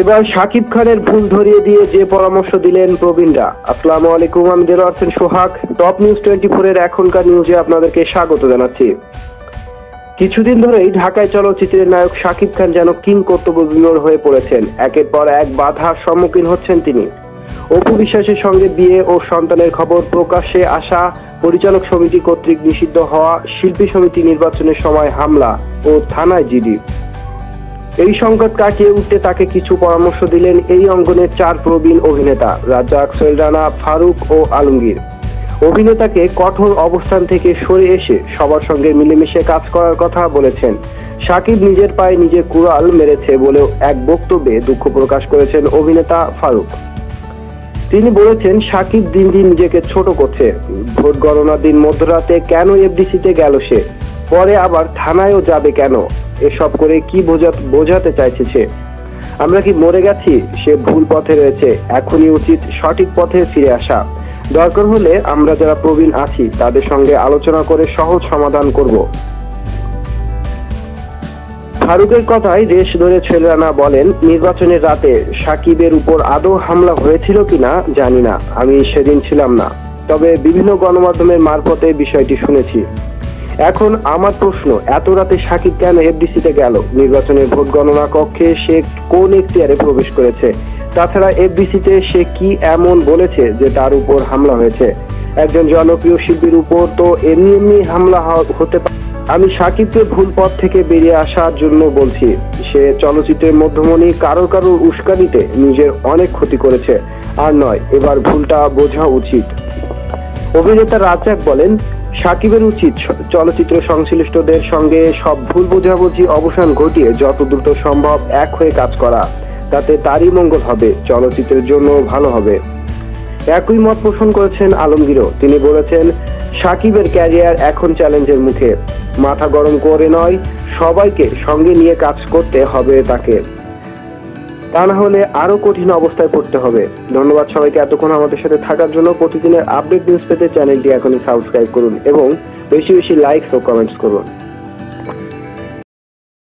এবার শাকিব খানের ভুল ধরিয়ে দিয়ে যে পরামর্শ দিলেন প্রবীণরা। আসসালামু আলাইকুম, আমি Delowar Hossain Sohag. Top news twenty four এর এখনকার নিউজে আপনাদেরকে স্বাগত জানাচ্ছি। কিছুদিন ধরেই ঢাকায় চলচ্চিত্রের নায়ক শাকিব খান যেন কিং কর্তব্য বিমূঢ় হয়ে পড়েছেন। একের পর এক বাধার সম্মুখীন হচ্ছেন তিনি। অপু বিশ্বাসের সঙ্গে বিয়ে ও সন্তানের খবর প্রকাশ্যে আসা, পরিচালক সমিতি কর্তৃক নিষিদ্ধ হওয়া, শিল্পী সমিতি নির্বাচনের সময় হামলা ও থানায় জিডি। এই সংকট কাটিয়ে উঠতে তাকে কিছু পরামর্শ দিলেন এই অঙ্গনের চার প্রবীণ অভিনেতা রাজ্জাক সোহেল রানা, ফারুক ও আলমগীর। অভিনেতাকে কঠোর অবস্থান থেকে সরে এসে সবার সঙ্গে মিলেমিশে কাজ করার কথা বলেছেন। সাকিব নিজের পায়ে নিজে কুড়াল মেরেছে বলেও এক বক্তব্যে দুঃখ প্রকাশ করেছেন অভিনেতা ফারুক। তিনি বলেছেন, সাকিব দিন দিন নিজেকে ছোট করছে। ভোট গণনার দিন মধ্যরাতে কেন এফডিসিতে গেল সে? পরে আবার থানায়ও যাবে কেন? এসব করে কি বোঝা- বোঝাতে চাইছে সে? আমরা কি মরে গেছি? সে ভুল পথে রয়েছে। এখনই উচিত সঠিক পথে ফিরে আসা। দরকার হলে আমরা যারা প্রবীণ আছি, তাদের সঙ্গে আলোচনা করে সহজ সমাধান করব। ফারুকের কথায় দেশ ধরে ছেলেরানা বলেন, নির্বাচনের রাতে সাকিবের উপর আদৌ হামলা হয়েছিল কিনা জানি না। আমি সেদিন ছিলাম না। তবে বিভিন্ন গণমাধ্যমের মারফতে বিষয়টি শুনেছি। এখন আমার প্রশ্ন, এত রাতে সাকিব কেন এফডিসিতে গেল? নির্বাচনের ভোট গণনা কক্ষে সে কোন এখতিয়ারে প্রবেশ করেছে? তাছাড়া এফডিসিতে সে কি এমন বলেছে যে তার উপর হামলা হয়েছে? একজন জনপ্রিয় শিল্পীর উপর তো এমনি এমনি হামলা হতে পারে আমি সাকিবকে ভুল পথ থেকে বেরিয়ে আসার জন্য বলছি, সে চলচ্চিত্রের মধ্যমণি কারও কারোর উস্কানিতে নিজের অনেক ক্ষতি করেছে। আর নয়, এবার ভুলটা বোঝা উচিত। অভিনেতা রাজ্জাক বলেন সাকিবের উচিত চলচ্চিত্র সংশ্লিষ্টদের সঙ্গে সব ভুল বোঝাবুঝি অবসান ঘটিয়ে যত দ্রুত সম্ভব এক হয়ে কাজ করা। তাতে তারই মঙ্গল হবে, চলচ্চিত্রের জন্য ভালো হবে। একই মত পোষণ করেছেন আলমগীরও। তিনি বলেছেন, সাকিবের ক্যারিয়ার এখন চ্যালেঞ্জের মুখে। মাথা গরম করে নয়, সবাইকে সঙ্গে নিয়ে কাজ করতে হবে তাকে। তা না হলে আরও কঠিন অবস্থায় পড়তে হবে। ধন্যবাদ সবাইকে এতক্ষণ আমাদের সাথে থাকার জন্য। প্রতিদিনের আপডেট নিউজ পেতে চ্যানেলটি এখনই সাবস্ক্রাইব করুন এবং বেশি বেশি লাইকস ও কমেন্টস করুন।